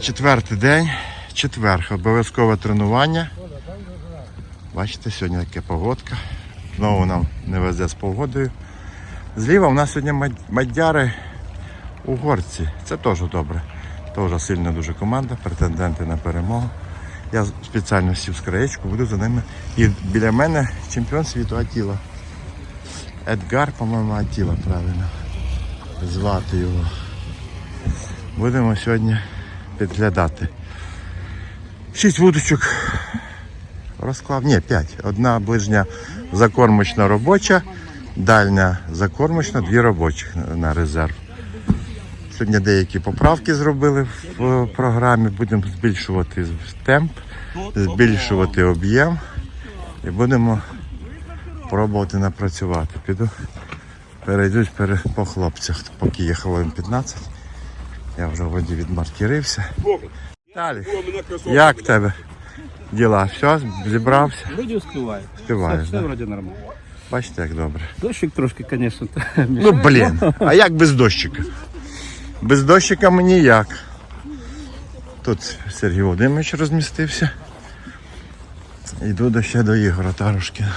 Четвертий день, четвер, обов'язкове тренування. Бачите, сьогодні така погодка. Знову нам не везе з погодою. Зліва у нас сьогодні мад- мадяри угорці. Це теж добре. Теж сильна дуже команда, претенденти на перемогу. Я спеціально сів з краєчку, буду за ними. І біля мене чемпіон світу Атіла. Едгар, по-моєму, Атіла, правильно. Звати його. Будемо сьогодні підглядати. Шість вудочок розклав. Ні, п'ять. Одна ближня закормочна робоча, дальня закормочна, дві робочих на- резерв. Сьогодні деякі поправки зробили в програмі. Будемо збільшувати темп, збільшувати об'єм і будемо пробувати напрацювати. Піду перейдусь пере- по хлопцях, поки є хвилин 15. Я вже в воді відмаркірився. Далі. Як тебе діла? Все, зібрався? Вроді успіваю. Співаєш, Все, все да? вроді нормально. Бачите, як добре. Дощик трошки, звісно, Ну блін, а як без дощика? Без дощика мені ніяк. Тут Сергій Володимирович розмістився. Йду до ще до Ігора Тарушкіна.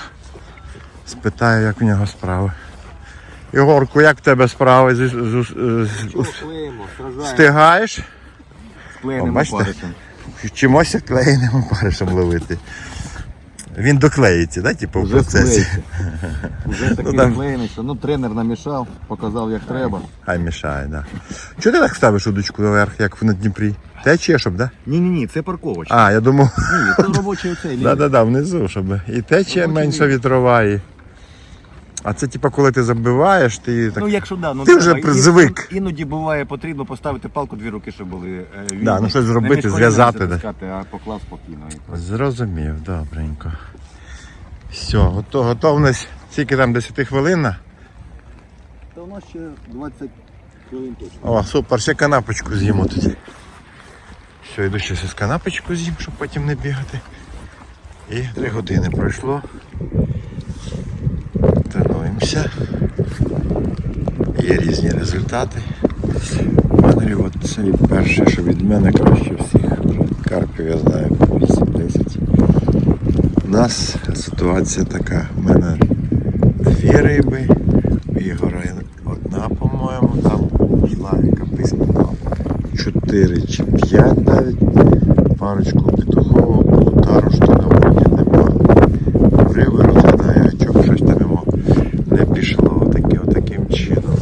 Спитаю, як у нього справи. Ігорку, як в тебе справи? З- з- з- з- Клеїмо, сражаємо, Встигаєш? клеїмо бачите? парусом. Вчимося клеєним опаришем ловити. Він доклеїться, да, типу, в Вже процесі. склеїться. Вже такий там- склеєний, що ну тренер намішав, показав як треба. Хай мішає, да. Чого ти так ставиш удочку наверх, як на Дніпрі? Тече, щоб, да? Ні, ні, ні, це парковочка. А, я думав, Ні, це робочий оцей ліній. да-да-да, внизу, щоб і тече менше вітрова. І... А це типу, коли ти забиваєш, ти так. Ну, якщо да, ну Ти треба. вже І- звик. Іноді буває потрібно поставити палку дві руки, щоб були е, вільні. Да, ну, щось зробити, Не зв'язати, да. затискати, а поклав спокійно. і. Зрозумів, добренько. Все, гото, готовність. Скільки там 10 хвилин? Та у нас ще 20 хвилин точно. О, супер, ще канапочку з'їмо тоді. Все, йду ще з канапочку з'їм, щоб потім не бігати. І три години пройшло. Тренуємося. Є різні результати. Манрі, от це перше, що від мене краще всіх. Карпів я знаю по 8-10. У нас ситуація така. У мене дві риби, у Ігора одна, по-моєму, там Славіка письмена. Чотири чи п'ять навіть. Парочку петухового було, тарушту на воді нема. Риби розглядає, гачок, щось там йому не пішло. Отаке, отаким чином.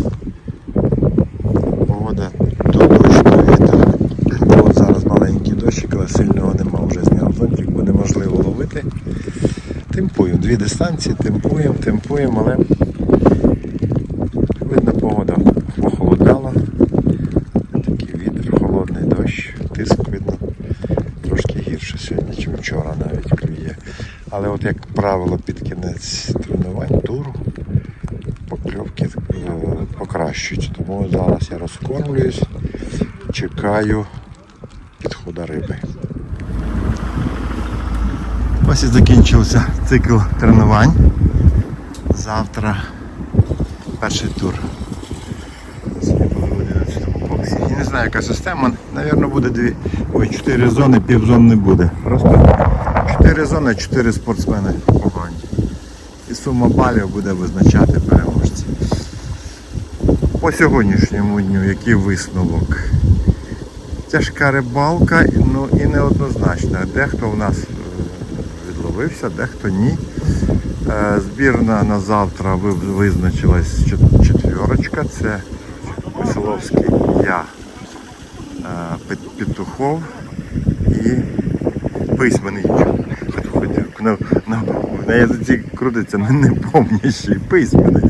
Погода то дощ, то вітер. От зараз маленький дощик, але сильного нема, вже зняв зонтик, бо неможливо ловити. Темпуємо. Дві дистанції, темпуємо, темпуємо, але видно погода похолодала. Такий вітер, холодний дощ, тиск видно трошки гірше сьогодні, ніж вчора навіть клює. Але от як правило під кінець тренувань туру покльовки е, покращують. Тому зараз я розкормлююсь, чекаю підходу риби. Ось і закінчився цикл тренувань. Завтра перший тур. Сьогодні були в 11 боксі. Я не знаю, яка система. Навірно, буде дві. Ой, чотири зони, півзон не буде. Просто чотири зони, чотири спортсмени по команді. І сума балів буде визначати переможця. По сьогоднішньому дню який висновок? Тяжка рибалка, ну і неоднозначна. Дехто в нас е, дехто ні. Е, Збірна на завтра визначилась чет- четвірочка. Це Веселовський, я, е, Петухов і письменний. На, на, на язиці крутиться не, не помнящий, письменний.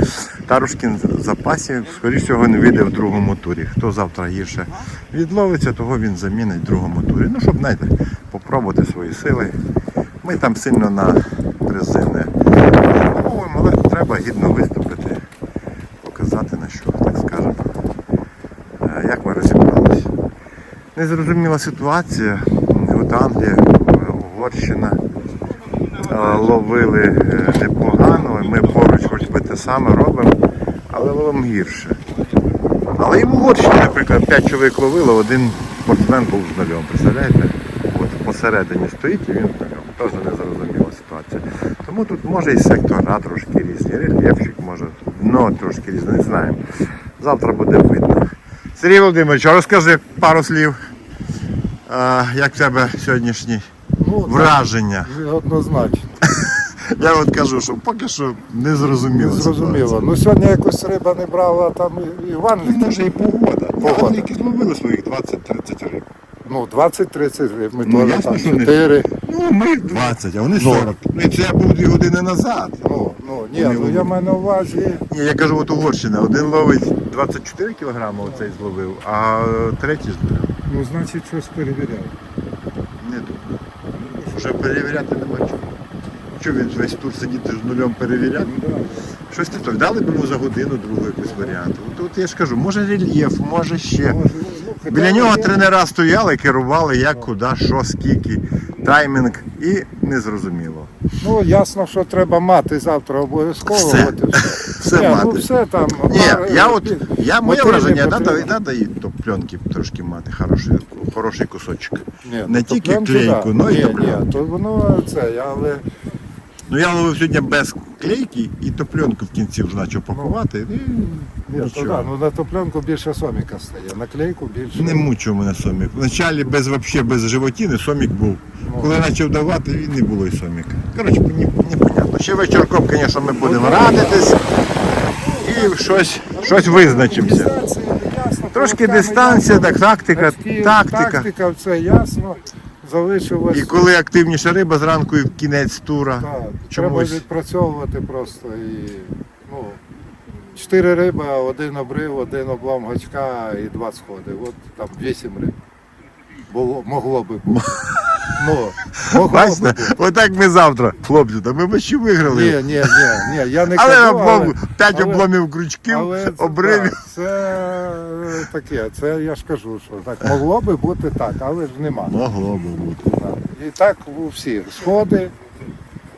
Тарушкін в запасі, скоріш всього, не вийде в другому турі. Хто завтра гірше відловиться, того він замінить в другому турі. Ну, щоб знаєте, попробувати свої сили. Ми там сильно на призи не але треба гідно виступити, показати на що, так скажемо. Е, Як ми розібралися. Незрозуміла ситуація. От Англія, Угорщина е, ловили е, непогано. Ми поруч хоч би те саме робимо, але ловимо гірше. Але і в Угорщині, наприклад, 5 чоловік ловило, один спортсмен був з нульом, представляєте? От посередині стоїть і він з нульом. Теж незрозуміла ситуація. Тому тут може і сектора трошки різні, рельєфчик може, дно трошки різне, не знаємо. Завтра буде видно. Сергій Володимирович, розкажи пару слів. Як в тебе сьогоднішні Ну, враження? Однозначно. Я от кажу, що поки що не зрозуміло. Зрозуміло. Ну сьогодні якось риба не брала, там і- Іван Ну, вже і погода. Погода. Вони якісь ловили своїх 20-30 риб. Ну 20-30 риб, ми Ну, теж ясно, там що не- 4. Ну, ми 20, а вони 40. Ну, і це був дві години назад. Ну, ну, ні, Вони ну я маю на увазі. Ні, я кажу, от Угорщина. Один ловить 24 кілограми, оцей зловив, а третій з нулем. Ну, значить, щось перевіряв. Не думаю. Вже перевіряти нема чого. Що він весь тур сидіти з нулем перевіряти? Щось не то. Дали б йому за годину другу якийсь варіант. От, от я ж кажу, може рельєф, може ще. Біля нього тренера стояли, керували, як, куди, що, скільки, таймінг і незрозуміло. Ну, ясно, що треба мати завтра обов'язково. Все. От і все. Все Ні, мати. Ну, все там. Ні, я от, я, моє потрібно, враження, треба, потрібно. треба і топ пленки трошки мати, хороший, хороший кусочок. Ні, не ну, тільки клейку, ну і ні, топлянку. ні, то воно це, але Ну я ловив сьогодні без клейки і топленку в кінці вже почав пакувати. І, ні, то, да, ну, на топленку більше соміка стає, на клейку більше. Не мучив мене сомік. Вначалі без вообще без животини сомік був. Ну. Коли почав давати, він не було і соміка. Коротше, непонятно. Ще вечірком, звісно, ми будемо радитись і щось, щось визначимося. Трошки дистанція, так, тактика, тактика. Тактика, все ясно. Залишилось. І коли активніша риба зранку і в кінець тура. Так, треба відпрацьовувати просто і ну, чотири риби, один обрив, один облам гачка і два сходи. От там вісім риб. Було, могло би бути. Ну, би Бачите, отак ми завтра, хлопці, та ми б ще виграли. Ні, ні, ні, ні, я не але кажу, облом, 5 але- обломів крючків, але це, обривів. так, це таке, це я ж кажу, що так могло би бути так, але ж нема. Могло би бути. Так. І так у всіх сходи,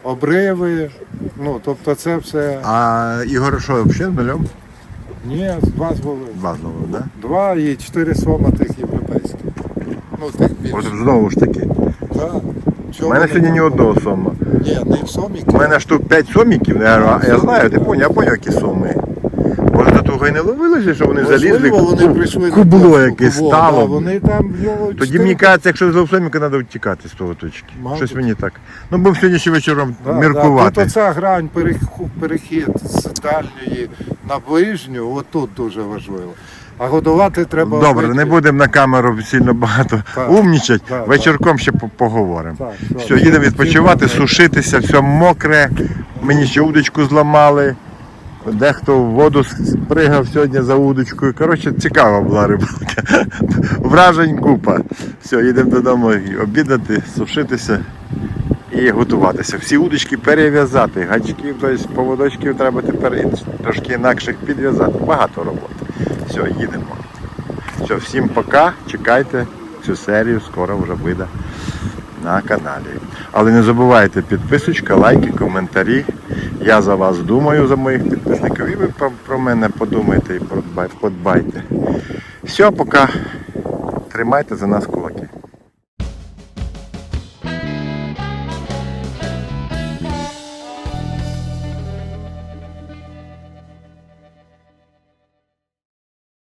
обриви, ну тобто це все. А Ігор що, взагалі з нульом? Ні, два зволи. Два знову, да? Два і чотири сома тих. Ну, тих більше. От знову ж таки. Так. У мене сьогодні ні одного сома. Ні, не в сомі. У мене штук 5 соміків, я, говорю, а я знаю, ти поняв, я поняв, які соми. Може до того і не ловилося, що вони залізли, вони ку- прийшли до кубло якесь кубло, стало. вони там в Тоді чотири- мені кажеться, якщо злов соміка, треба втікати з того точки. Мабуть. Щось мені так. Ну, будемо сьогодні ще вечором Да, Да, тут оця грань, переху- перехід з дальньої на ближню, отут дуже важливо. А годувати треба. Добре, не будемо на камеру сильно багато Так. умнічати. Так, Вечірком ще поговоримо. Так, Все, добре. їдемо відпочивати, сушитися, все мокре. Мені ще удочку зламали. Дехто в воду спригав сьогодні за удочкою. Коротше, цікава була рибалка. Вражень купа. Все, їдемо додому обідати, сушитися і готуватися. Всі удочки перев'язати. Гачків, тобто поводочків треба тепер трошки інакших підв'язати. Багато роботи. Все, їдемо. Все, всім пока. Чекайте цю серію, скоро вже вийде на каналі. Але не забувайте підписочка, лайки, коментарі. Я за вас думаю, за моїх підписників. І ви про, мене подумайте і подбайте. Все, пока. Тримайте за нас кулаки.